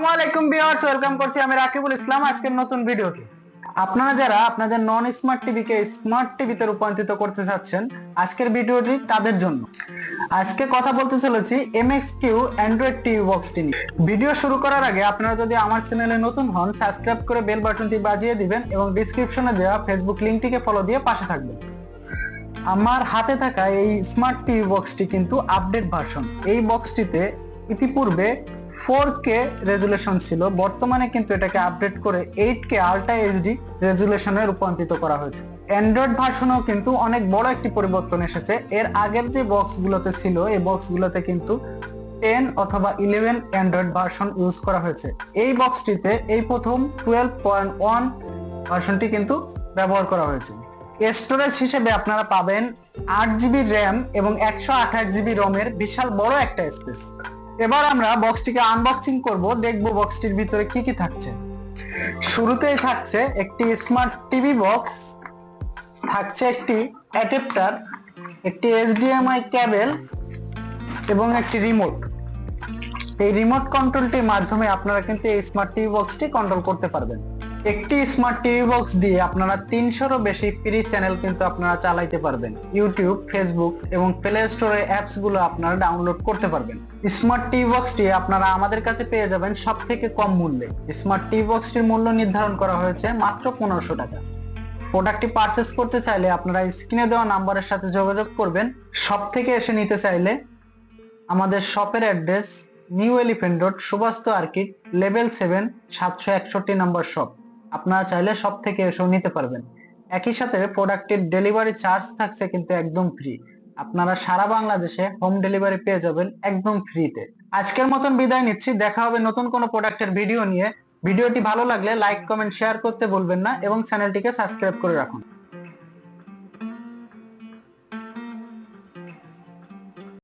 আসসালামাইকুম viewers, welcome করছি আমি রাকিবুল ইসলাম আজকের নতুন আপনারা যারা আপনাদের নন স্মার্ট স্মার্ট টিভিতে রূপান্তরিত করতে চাচ্ছেন, আজকের ভিডিওটি তাদের জন্য। আজকে কথা বলতে চলেছি নিয়ে। ভিডিও শুরু করার আগে আপনারা যদি আমার চ্যানেলে নতুন হন সাবস্ক্রাইব করে বেল বাটনটি বাজিয়ে দিবেন এবং ডিসক্রিপশনে দেওয়া ফেসবুক ফলো দিয়ে পাশে থাকবেন। আমার হাতে থাকা এই স্মার্ট টিভি বক্সটি কিন্তু আপডেট ভার্সন এই বক্সটিতে ইতিপূর্বে ফোর কে রেজুলেশন ছিল। বর্তমানে কিন্তু এটাকে আপডেট করে এইট কে আল্ট্রা এইচডি রেজুলেশনে রূপান্তরিত করা হয়েছে। অ্যান্ড্রয়েড ভার্সনেও কিন্তু অনেক বড় একটি পরিবর্তন এসেছে। এর আগের যে বক্সগুলোতে ছিল, এই বক্সগুলোতে কিন্তু টেন অথবা ইলেভেন অ্যান্ড্রয়েড ভার্সন ইউজ করা হয়েছে। এই বক্সটিতে এই প্রথম টুয়েলভ পয়েন্ট ওয়ান ভার্সনটি কিন্তু ব্যবহার করা হয়েছে। স্টোরেজ হিসেবে আপনারা পাবেন আট জিবি র্যাম এবং একশো আঠাশ জিবি রমের বিশাল বড় একটা স্পেস এবার আমরা বক্সটিকে আনবক্সিং করব, দেখব বক্সটির ভিতরে কি কি থাকছে। শুরুতেই থাকছে একটি স্মার্ট টিভি বক্স থাকছে একটি অ্যাডাপ্টার একটি এইচডিএমআই ক্যাবেল এবং একটি রিমোট এই রিমোট কন্ট্রোলটির মাধ্যমে আপনারা কিন্তু এই স্মার্ট টিভি বক্সটি কন্ট্রোল করতে পারবেন। একটি স্মার্ট টিভি বক্স দিয়ে আপনারা তিনশোরও বেশি ফ্রি চ্যানেল কিন্তু আপনারা চালাইতে পারবেন। ইউটিউব ফেসবুক এবং প্লে স্টোরে অ্যাপসগুলো আপনারা ডাউনলোড করতে পারবেন। স্মার্ট টিভি বক্সটি আপনারা আমাদের কাছে পেয়ে যাবেন সব থেকে কম মূল্যে। স্মার্ট টিভি বক্সটির মূল্য নির্ধারণ করা হয়েছে মাত্র পনেরোশো টাকা। প্রোডাক্টটি পারচেস করতে চাইলে আপনারা স্ক্রিনে দেওয়া নাম্বারের সাথে যোগাযোগ করবেন। সব থেকে এসে নিতে চাইলে আমাদের শপের address new elephant road Subastu arcade level seven সাতশো একষট্টি নাম্বার শপ আপনারা চাইলে সব থেকে এসেও নিতে পারবেন। একই সাথে প্রোডাক্টের ডেলিভারি চার্জ থাকছে কিন্তু একদম ফ্রি আপনারা সারা বাংলাদেশে হোম ডেলিভারি পেয়ে যাবেন একদম ফ্রিতে আজকের মতন বিদায় নিচ্ছি। দেখা হবে নতুন কোনো প্রোডাক্টের ভিডিও নিয়ে। ভিডিওটি ভালো লাগলে লাইক কমেন্ট শেয়ার করতে বলবেন না এবং চ্যানেলটিকে সাবস্ক্রাইব করে রাখুন।